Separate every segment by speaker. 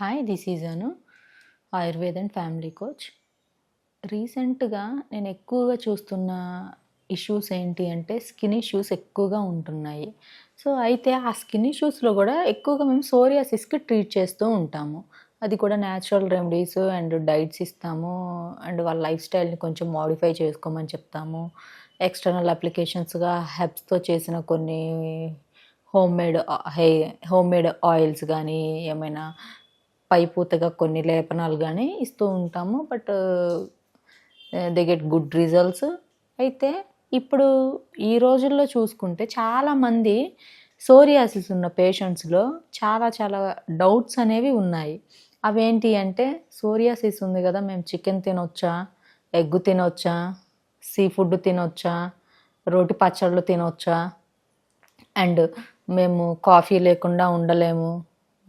Speaker 1: Hi this is Anu Ayurved and family coach రీసెంట్గా నేను ఎక్కువగా చూస్తున్న ఇష్యూస్ ఏంటి అంటే స్కిన్ ఇష్యూస్ ఎక్కువగా ఉంటున్నాయి. సో అయితే ఆ స్కిన్ ఇష్యూస్లో కూడా ఎక్కువగా మేము సోరియాసిస్కి ట్రీట్ చేస్తూ ఉంటాము. అది కూడా న్యాచురల్ రెమెడీస్ అండ్ డైట్స్ ఇస్తాము. అండ్ వాళ్ళ లైఫ్ స్టైల్ని కొంచెం మోడిఫై చేసుకోమని చెప్తాము. ఎక్స్టర్నల్ అప్లికేషన్స్గా హెబ్స్తో చేసిన కొన్ని home made hey home made oils కానీ ఏమైనా పైపూతగా కొన్ని లేపనాలు కానీ ఇస్తూ ఉంటాము. But they get good results. అయితే ఇప్పుడు ఈ రోజుల్లో చూసుకుంటే చాలామంది సోరియాసిస్ ఉన్న పేషెంట్స్లో చాలా చాలా డౌట్స్ అనేవి ఉన్నాయి. అవేంటి అంటే సోరియాసిస్ ఉంది కదా మేము చికెన్ తినొచ్చా ఎగ్ తినొచ్చా సీ ఫుడ్ తినొచ్చా రోటి పచ్చళ్ళు తినొచ్చా అండ్ మేము కాఫీ లేకుండా ఉండలేము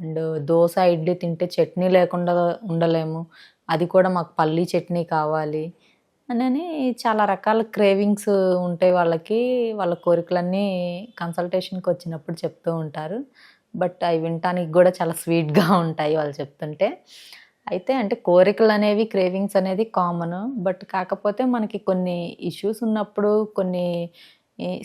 Speaker 1: అండ్ దోశ ఇడ్లీ తింటే చట్నీ లేకుండా ఉండలేము. అది కూడా మాకు పల్లీ చట్నీ కావాలి అని చాలా రకాల క్రేవింగ్స్ ఉంటాయి వాళ్ళకి. వాళ్ళ కోరికలన్నీ కన్సల్టేషన్కి వచ్చినప్పుడు చెప్తూ ఉంటారు. బట్ అవి వినటానికి కూడా చాలా స్వీట్గా ఉంటాయి వాళ్ళు చెప్తుంటే. అయితే అంటే కోరికలు అనేవి క్రేవింగ్స్ అనేది కామన్. బట్ కాకపోతే మనకి కొన్ని ఇష్యూస్ ఉన్నప్పుడు కొన్ని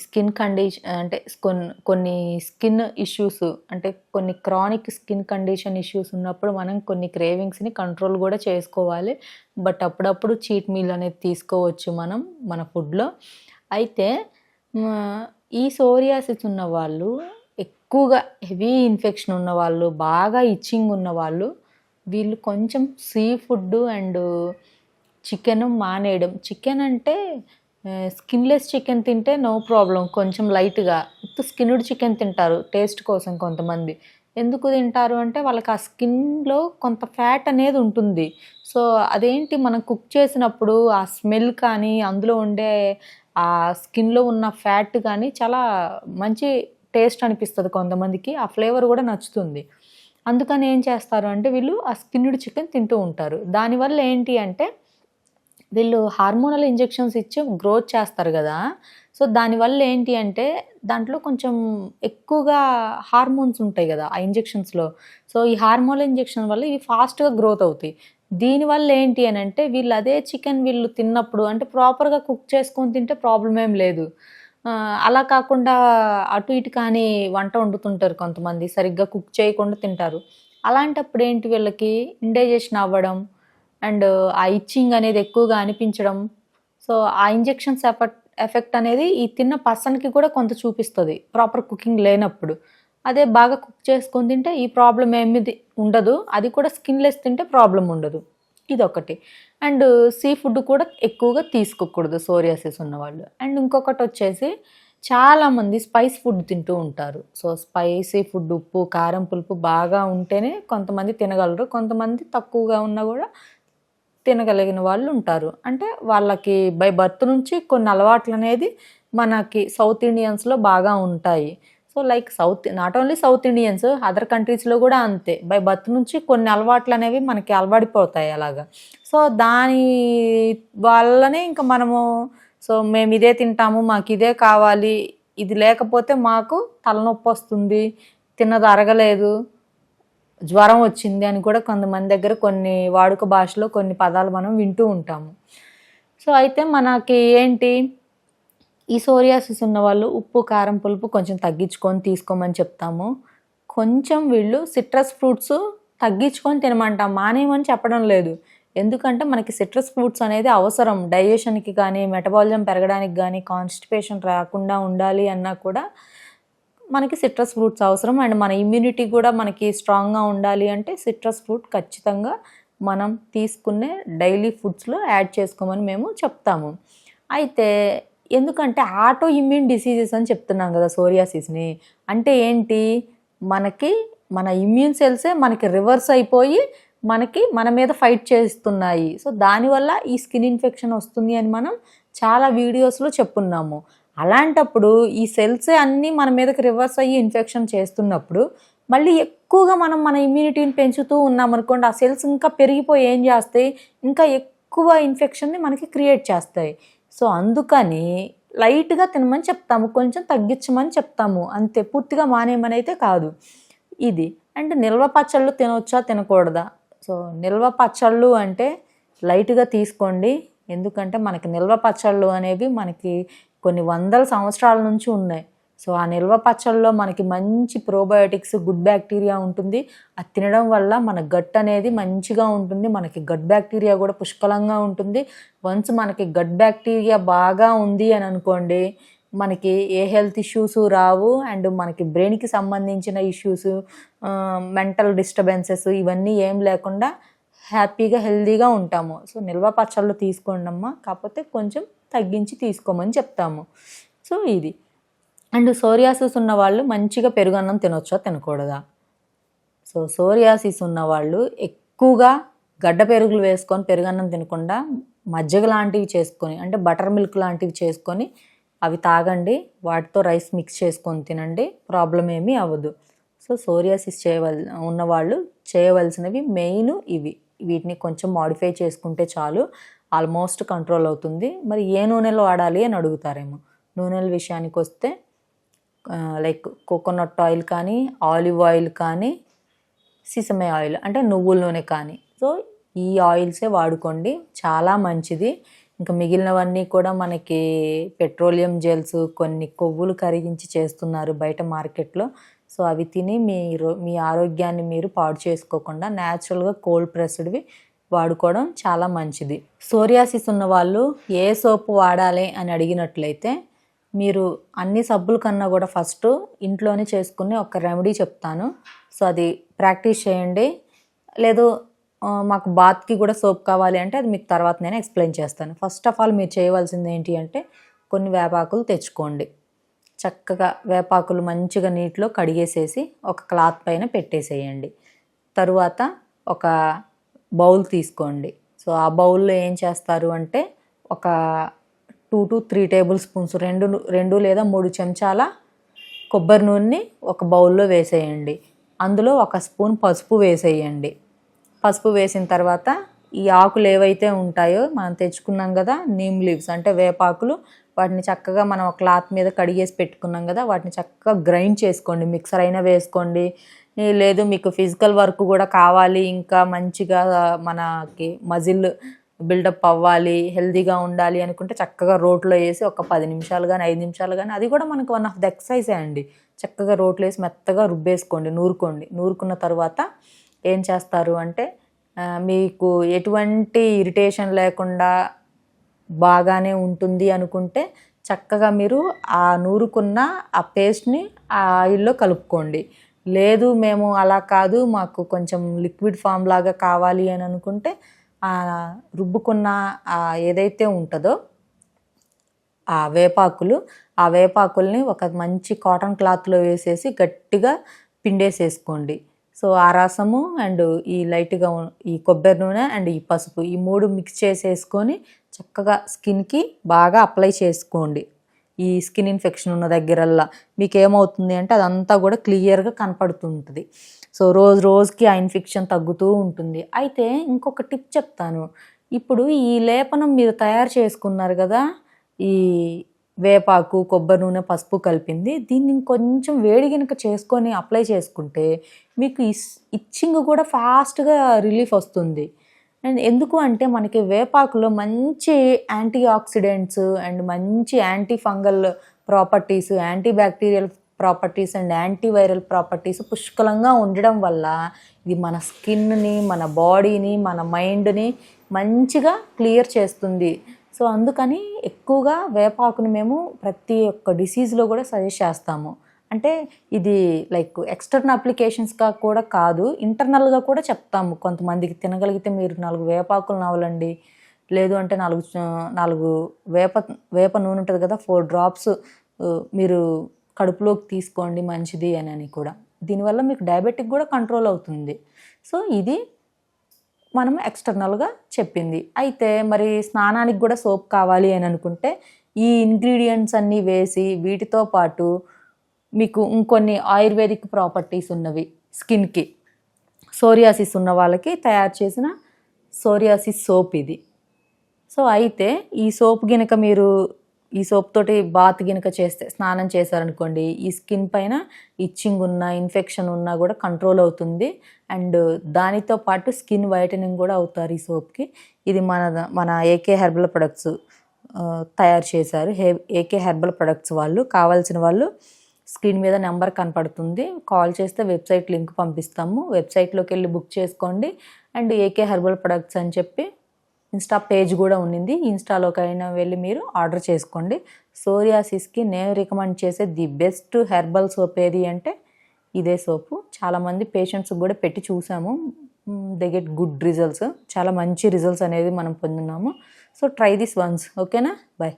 Speaker 1: స్కిన్ కండిషన్ అంటే కొన్ని కొన్ని స్కిన్ ఇష్యూస్ అంటే కొన్ని క్రానిక్ స్కిన్ కండిషన్ ఇష్యూస్ ఉన్నప్పుడు మనం కొన్ని క్రేవింగ్స్ని కంట్రోల్ కూడా చేసుకోవాలి. బట్ అప్పుడప్పుడు చీట్ మీల్ అనేది తీసుకోవచ్చు మనం మన ఫుడ్లో. అయితే ఈ సోరియాసిస్ ఉన్న వాళ్ళు ఎక్కువగా హెవీ ఇన్ఫెక్షన్ ఉన్న వాళ్ళు బాగా ఇచ్చింగ్ ఉన్న వాళ్ళు వీళ్ళు కొంచెం సీ ఫుడ్ అండ్ చికెన్ మానేయడం. చికెన్ అంటే స్కిన్లెస్ చికెన్ తింటే నో ప్రాబ్లం కొంచెం లైట్గా. స్కిన్డ్ చికెన్ తింటారు టేస్ట్ కోసం కొంతమంది. ఎందుకు తింటారు అంటే వాళ్ళకి ఆ స్కిన్లో కొంత ఫ్యాట్ అనేది ఉంటుంది. సో అదేంటి మనం కుక్ చేసినప్పుడు ఆ స్మెల్ కానీ అందులో ఉండే ఆ స్కిన్లో ఉన్న ఫ్యాట్ కానీ చాలా మంచి టేస్ట్ అనిపిస్తుంది కొంతమందికి ఆ ఫ్లేవర్ కూడా నచ్చుతుంది. అందుకని ఏం చేస్తారు అంటే వీళ్ళు ఆ స్కిన్డ్ చికెన్ తింటూ ఉంటారు. దానివల్ల ఏంటి అంటే వీళ్ళు హార్మోనల్ ఇంజెక్షన్స్ ఇచ్చి గ్రోత్ చేస్తారు కదా. సో దానివల్ల ఏంటి అంటే దాంట్లో కొంచెం ఎక్కువగా హార్మోన్స్ ఉంటాయి కదా ఆ ఇంజెక్షన్స్లో సో ఈ హార్మోనల్ ఇంజెక్షన్ వల్ల ఇవి ఫాస్ట్గా గ్రోత్ అవుతాయి. దీనివల్ల ఏంటి అని అంటే వీళ్ళు అదే చికెన్ వీళ్ళు తిన్నప్పుడు అంటే ప్రాపర్గా కుక్ చేసుకొని తింటే ప్రాబ్లం ఏం లేదు. అలా కాకుండా అటు ఇటు కానీ వంట వండుతుంటారు కొంతమంది సరిగ్గా కుక్ చేయకుండా తింటారు. అలాంటప్పుడు ఏంటి వీళ్ళకి? ఇండైజెషన్ అవ్వడం అండ్ ఆ ఇచ్చింగ్ అనేది ఎక్కువగా అనిపించడం. సో ఆ ఇంజెక్షన్స్ ఎఫెక్ట్ ఎఫెక్ట్ అనేది ఈ తిన్న పర్సన్కి కూడా కొంత చూపిస్తుంది. ప్రాపర్ కుకింగ్ లేనప్పుడు. అదే బాగా కుక్ చేసుకొని తింటే ఈ ప్రాబ్లం ఏమిది ఉండదు. అది కూడా స్కిన్లెస్ తింటే ప్రాబ్లం ఉండదు. ఇది ఒకటి అండ్ సీ ఫుడ్ కూడా ఎక్కువగా తీసుకోకూడదు సోరియాసిస్ ఉన్నవాళ్ళు. అండ్ ఇంకొకటి వచ్చేసి చాలామంది స్పైస్ ఫుడ్ తింటూ ఉంటారు. సో స్పైసీ ఫుడ్ ఉప్పు కారం పులుపు బాగా ఉంటేనే కొంతమంది తినగలరు. కొంతమంది తక్కువగా ఉన్నా కూడా తినగలిగిన వాళ్ళు ఉంటారు. అంటే వాళ్ళకి బై బర్త్ నుంచి కొన్ని అలవాట్లు అనేది మనకి సౌత్ ఇండియన్స్లో బాగా ఉంటాయి. So like south not only south Indians other కంట్రీస్లో కూడా అంతే. బై బర్త్ నుంచి కొన్ని అలవాట్లు అనేవి మనకి అలవాడిపోతాయి అలాగా. సో దాని వల్లనే ఇంకా మనము సో మేము ఇదే తింటాము మాకు ఇదే కావాలి. ఇది లేకపోతే మాకు తలనొప్పి వస్తుంది తిన్నది అరగలేదు జ్వరం వచ్చింది అని కూడా కొంతమంది దగ్గర కొన్ని వాడుక భాషలో కొన్ని పదాలు మనం వింటూ ఉంటాము. సో అయితే మనకి ఏంటి? ఈ సోరియాసిస్ ఉన్న వాళ్ళు ఉప్పు కారం పులుపు కొంచెం తగ్గించుకొని తీసుకోమని చెప్తాము. కొంచెం వీళ్ళు సిట్రస్ ఫ్రూట్స్ తగ్గించుకొని తినమంటాం. మానేయమని చెప్పడం లేదు. ఎందుకంటే మనకి సిట్రస్ ఫ్రూట్స్ అనేది అవసరం. డైజెషన్కి కానీ మెటబాలిజం పెరగడానికి కానీ కాన్స్టిపేషన్ రాకుండా ఉండాలి అన్నా కూడా మనకి సిట్రస్ ఫ్రూట్స్ అవసరం అండ్ మన ఇమ్యూనిటీ కూడా మనకి స్ట్రాంగ్గా ఉండాలి అంటే సిట్రస్ ఫ్రూట్ ఖచ్చితంగా మనం తీసుకునే డైలీ ఫుడ్స్లో యాడ్ చేసుకోమని మేము చెప్తాము. అయితే ఎందుకంటే ఆటో ఇమ్యూన్ డిసీజెస్ అని చెప్తున్నాం కదా సోరియాసిస్ని అంటే ఏంటి? మనకి మన ఇమ్యూన్ సెల్సే మనకి రివర్స్ అయిపోయి మనకి మన మీద ఫైట్ చేస్తున్నాయి. సో దానివల్ల ఈ స్కిన్ ఇన్ఫెక్షన్ వస్తుంది అని మనం చాలా వీడియోస్లో చెప్పున్నాము. అలాంటప్పుడు ఈ సెల్స్ అన్నీ మన మీదకి రివర్స్ అయ్యి ఇన్ఫెక్షన్ చేస్తున్నప్పుడు మళ్ళీ ఎక్కువగా మనం మన ఇమ్యూనిటీని పెంచుతూ ఉన్నాం అనుకోండి ఆ సెల్స్ ఇంకా పెరిగిపోయి ఏం చేస్తాయి? ఇంకా ఎక్కువ ఇన్ఫెక్షన్ని మనకి క్రియేట్ చేస్తాయి. సో అందుకని లైట్గా తినమని చెప్తాము కొంచెం తగ్గించమని చెప్తాము. అంతే పూర్తిగా మానేయమని అయితే కాదు. ఇది. అండ్ నిల్వ పచ్చళ్ళు తినవచ్చా తినకూడదా? సో నిల్వ పచ్చళ్ళు అంటే లైట్గా తీసుకోండి. ఎందుకంటే మనకి నిల్వ పచ్చళ్ళు అనేవి మనకి కొన్ని వందల సంవత్సరాల నుంచి ఉన్నాయి. సో ఆ నిల్వ పచ్చళ్ళలో మనకి మంచి ప్రోబయోటిక్స్ గుడ్ బ్యాక్టీరియా ఉంటుంది. అది తినడం వల్ల మన గట్ అనేది మంచిగా ఉంటుంది. మనకి గట్ బ్యాక్టీరియా కూడా పుష్కలంగా ఉంటుంది. వన్స్ మనకి గట్ బ్యాక్టీరియా బాగా ఉంది అని అనుకోండి మనకి ఏ హెల్త్ ఇష్యూస్ రావు అండ్ మనకి బ్రెయిన్కి సంబంధించిన ఇష్యూస్ మెంటల్ డిస్టర్బెన్సెస్ ఇవన్నీ ఏం లేకుండా హ్యాపీగా హెల్తీగా ఉంటాము. సో నిల్వ పచ్చళ్ళు తీసుకోండి అమ్మా కాకపోతే కొంచెం తగ్గించి తీసుకోమని చెప్తాము. సో ఇది. అండ్ సోరియాసిస్ ఉన్న వాళ్ళు మంచిగా పెరుగన్నం తినొచ్చా తినకూడదా? సో సోరియాసిస్ ఉన్న వాళ్ళు ఎక్కువగా గడ్డ పెరుగులు వేసుకొని పెరుగన్నం తినకుండా మజ్జిగ లాంటివి చేసుకొని అంటే బటర్ మిల్క్ లాంటివి చేసుకొని అవి తాగండి వాటితో రైస్ మిక్స్ చేసుకొని తినండి ప్రాబ్లం ఏమీ అవ్వదు. సో సోరియాసిస్ చేయవల్ ఉన్నవాళ్ళు చేయవలసినవి మెయిన్ ఇవి. వీటిని కొంచెం మాడిఫై చేసుకుంటే చాలు. ఆల్మోస్ట్ కంట్రోల్ అవుతుంది. మరి ఏ నూనెలు వాడాలి అని అడుగుతారేమో. నూనెల విషయానికి వస్తే లైక్ కోకోనట్ ఆయిల్ కానీ ఆలివ్ ఆయిల్ కానీ సిసమే ఆయిల్ అంటే నువ్వుల నూనె కానీ. సో ఈ ఆయిల్సే వాడుకోండి. చాలా మంచిది. ఇంకా మిగిలినవన్నీ కూడా మనకి పెట్రోలియం జెల్స్ కొన్ని కొవ్వులు కరిగించి చేస్తున్నారు బయట మార్కెట్లో. సో అవి తిని మీరు మీ ఆరోగ్యాన్ని మీరు పాడు చేసుకోకుండా న్యాచురల్గా కోల్డ్ ప్రెస్డ్వి వాడుకోవడం చాలా మంచిది. సోరియాసిస్ ఉన్న వాళ్ళు ఏ సోపు వాడాలి అని అడిగినట్లయితే మీరు అన్ని సబ్బుల కన్నా కూడా ఫస్ట్ ఇంట్లోనే చేసుకునే ఒక రెమెడీ చెప్తాను. సో అది ప్రాక్టీస్ చేయండి. లేదు మాకు బాత్కి కూడా సోప్ కావాలి అంటే అది మీకు తర్వాత నేను ఎక్స్ప్లెయిన్ చేస్తాను. ఫస్ట్ ఆఫ్ ఆల్ మీరు చేయవలసింది ఏంటి అంటే కొన్ని వేపాకులు తెచ్చుకోండి. చక్కగా వేపాకులు మంచిగా నీటిలో కడిగేసేసి ఒక క్లాత్ పైన పెట్టేసేయండి. తరువాత ఒక బౌల్ తీసుకోండి. సో ఆ బౌల్లో ఏం చేస్తారు అంటే ఒక two to three table spoons రెండు రెండు లేదా మూడు చెంచాల కొబ్బరి నూనెని ఒక బౌల్లో వేసేయండి. అందులో ఒక స్పూన్ పసుపు వేసేయండి. పసుపు వేసిన తర్వాత ఈ ఆకులు ఏవైతే ఉంటాయో మనం తెచ్చుకున్నాం కదా నీమ్ లీవ్స్ అంటే వేపాకులు వాటిని చక్కగా మనం క్లాత్ మీద కడిగేసి పెట్టుకున్నాం కదా వాటిని చక్కగా గ్రైండ్ చేసుకోండి. మిక్సర్ అయినా వేసుకోండి. లేదు మీకు ఫిజికల్ వర్క్ కూడా కావాలి ఇంకా మంచిగా మనకి మజిల్ బిల్డప్ అవ్వాలి హెల్దీగా ఉండాలి అనుకుంటే చక్కగా రోట్లో వేసి ఒక పది నిమిషాలు కానీ ఐదు నిమిషాలు కానీ అది కూడా మనకు వన్ ఆఫ్ ద ఎక్సర్సైజే అండి. చక్కగా రోట్లో వేసి మెత్తగా రుబ్బేసుకోండి నూరుకోండి. నూరుకున్న తర్వాత ఏం చేస్తారు అంటే మీకు ఎటువంటి ఇరిటేషన్ లేకుండా బాగానే ఉంటుంది అనుకుంటే చక్కగా మీరు ఆ నూరుకున్న ఆ పేస్ట్ని ఆ ఆయిల్లో కలుపుకోండి. లేదు మేము అలా కాదు మాకు కొంచెం లిక్విడ్ ఫామ్ లాగా కావాలి అని అనుకుంటే ఆ రుబ్బుకున్న ఏదైతే ఉంటుందో ఆ వేపాకులు ఆ వేపాకుల్ని ఒక మంచి కాటన్ క్లాత్లో వేసేసి గట్టిగా పిండేసేసుకోండి. సో ఆ రసము అండ్ ఈ లైట్గా ఈ కొబ్బరి నూనె అండ్ ఈ పసుపు ఈ మూడు మిక్స్ చేసేసుకొని చక్కగా స్కిన్కి బాగా అప్లై చేసుకోండి. ఈ స్కిన్ ఇన్ఫెక్షన్ ఉన్న దగ్గరల్లా మీకు ఏమవుతుంది అంటే అదంతా కూడా క్లియర్గా కనపడుతుంటుంది. సో రోజు రోజుకి ఆ ఇన్ఫెక్షన్ తగ్గుతూ ఉంటుంది. అయితే ఇంకొక టిప్ చెప్తాను. ఇప్పుడు ఈ లేపనం మీరు తయారు చేసుకున్నారు కదా ఈ వేపాకు కొబ్బరి నూనె పసుపు కలిపింది. దీన్ని కొంచెం వేడి కనుక చేసుకొని అప్లై చేసుకుంటే మీకు ఇస్ ఇచ్చింగ్ కూడా ఫాస్ట్గా రిలీఫ్ వస్తుంది. అండ్ ఎందుకు అంటే మనకి వేపాకులో మంచి యాంటీ ఆక్సిడెంట్స్ అండ్ మంచి antifungal properties antibacterial properties and antiviral properties పుష్కలంగా ఉండడం వల్ల ఇది మన స్కిన్ని మన బాడీని మన మైండ్ని మంచిగా క్లియర్ చేస్తుంది. సో అందుకని ఎక్కువగా వేపాకుని మేము ప్రతి ఒక్క డిసీజ్లో కూడా సజెస్ట్ చేస్తాము. అంటే ఇది లైక్ ఎక్స్టర్నల్ అప్లికేషన్స్గా కూడా కాదు. ఇంటర్నల్గా కూడా చెప్తాము. కొంతమందికి తినగలిగితే మీరు నాలుగు వేపాకులు నవలండి. లేదు అంటే నాలుగు నాలుగు వేప వేప నూనె ఉంటుంది కదా ఫోర్ డ్రాప్స్ మీరు కడుపులోకి తీసుకోండి మంచిది అని అని కూడా. దీనివల్ల మీకు డయాబెటిక్ కూడా కంట్రోల్ అవుతుంది. సో ఇది మనం ఎక్స్టర్నల్గా చెప్పింది. అయితే మరి స్నానానికి కూడా సోప్ కావాలి అని అనుకుంటే ఈ ఇంగ్రీడియంట్స్ అన్నీ వేసి వీటితో పాటు మీకు ఇంకొన్ని ఆయుర్వేదిక్ ప్రాపర్టీస్ ఉన్నవి. స్కిన్కి సోరియాసిస్ ఉన్న వాళ్ళకి తయారు చేసిన సోరియాసిస్ సోప్ ఇది. సో అయితే ఈ సోప్ గినక మీరు ఈ సోప్ తోటి బాత్ గినక చేస్తే స్నానం చేశారనుకోండి ఈ స్కిన్ పైన ఇచ్చింగ్ ఉన్న ఇన్ఫెక్షన్ ఉన్నా కూడా కంట్రోల్ అవుతుంది. అండ్ దానితో పాటు స్కిన్ వైటనింగ్ కూడా అవుతారు ఈ సోప్కి ఇది మన మన ఏకే హెర్బల్ ప్రొడక్ట్స్ తయారు చేశారు. హే ఏకే హెర్బల్ ప్రొడక్ట్స్ వాళ్ళు కావాల్సిన వాళ్ళు స్క్రీన్ మీద నెంబర్ కనపడుతుంది. కాల్ చేస్తే వెబ్సైట్ లింక్ పంపిస్తాము. వెబ్సైట్లోకి వెళ్ళి బుక్ చేసుకోండి. అండ్ ఏకే హెర్బల్ ప్రొడక్ట్స్ అని చెప్పి ఇన్స్టా పేజ్ కూడా ఉన్నింది. ఇన్స్టాలోకి అయినా వెళ్ళి మీరు ఆర్డర్ చేసుకోండి. సోరియాసిస్కి నేను రికమెండ్ చేసే ది బెస్ట్ హెర్బల్ సోప్ ఏది అంటే ఇదే సోపు. చాలామంది పేషెంట్స్ కూడా పెట్టి చూసాము. దే గెట్ గుడ్ రిజల్ట్స్ చాలా మంచి రిజల్ట్స్ అనేది మనం పొందున్నాము సో ట్రై దిస్ వన్స్ ఓకేనా బాయ్